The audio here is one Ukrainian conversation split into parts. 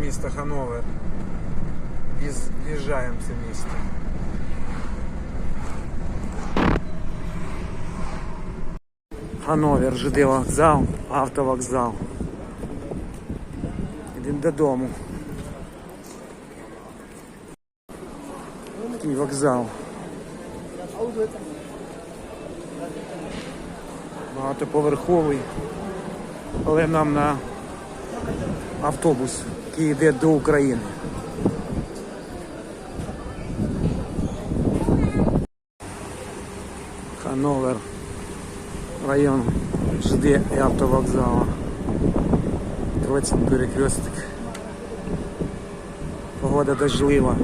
місто Хановер. В'їжджаємо в це місто. Хановер, ЖД вокзал, автовокзал. Йдемо додому. Такий вокзал. Багатоповерховий. Але нам на автобус, який йде до України. Хановер, район ЖД і автовокзала. Троцький перекресток. Погода дождлива.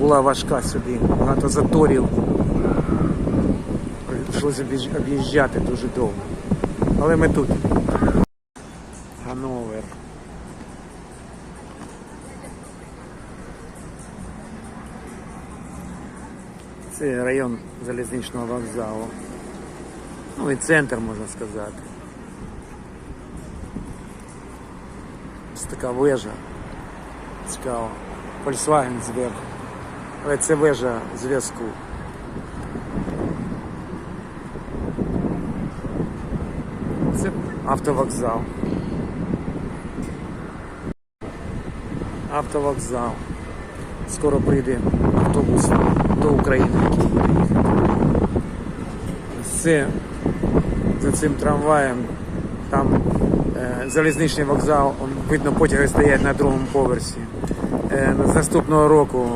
Була важка сюди, багато заторів. Прийшлося об'їжджати дуже довго. Але ми тут. Це район залізничного вокзалу. Ну і центр, можна сказати. Ось така вежа. Цікаво. Volkswagen зверху. Але це вежа зв'язку. Це автовокзал. Автовокзал. Скоро прийде автобус до України. який буде їхати. Це за цим трамваєм. Там е, залізничний вокзал, он, видно, потяги стоять на другому поверсі. Е, з наступного року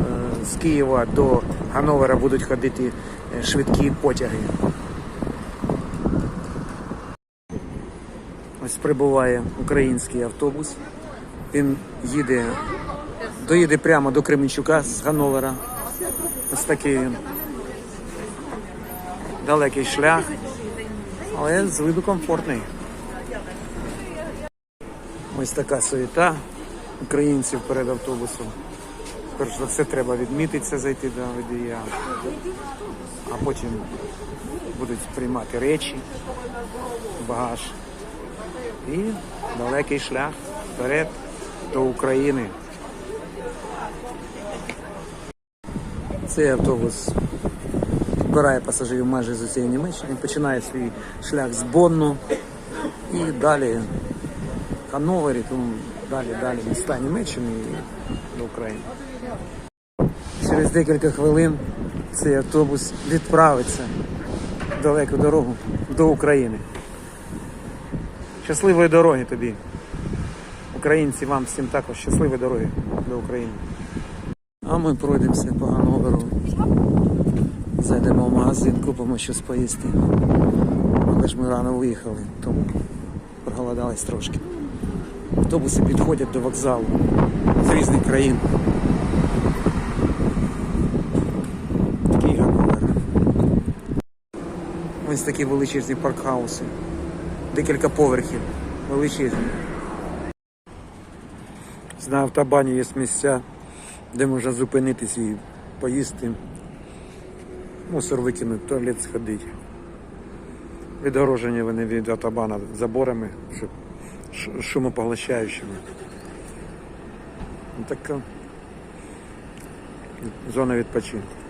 е, з Києва до Гановера будуть ходити е, швидкі потяги. Ось прибуває український автобус. Він їде, доїде прямо до Кременчука з Гановера. Ось такий. Далекий шлях, але з виду комфортний. Ось така суєта українців перед автобусом. Перш за все треба відмітитися, зайти до водія, а потім будуть приймати речі, багаж. І далекий шлях вперед до України. Цей автобус збирає пасажирів майже з усієї Німеччини, починає свій шлях з Бонну і далі Хановері, тому далі, далі міста Німеччини і до України. Через декілька хвилин цей автобус відправиться в далеку дорогу до України. Щасливої дороги тобі. Українці, вам всім також щасливої дороги до України. А ми пройдемося по Гановеру. Зайдемо в магазин, купимо щось поїсти. Але ж ми рано виїхали, тому проголодались трошки. Автобуси підходять до вокзалу з різних країн. Такий Гановер. Ось такі величезні паркхауси. Декілька поверхів. Величезні. На автобані є місця, де можна зупинитись і поїсти, мусор викинути, туалет сходити. Відгорожені вони від автобана заборами, шумопоглощаючими. Ну, Така зона відпочинку.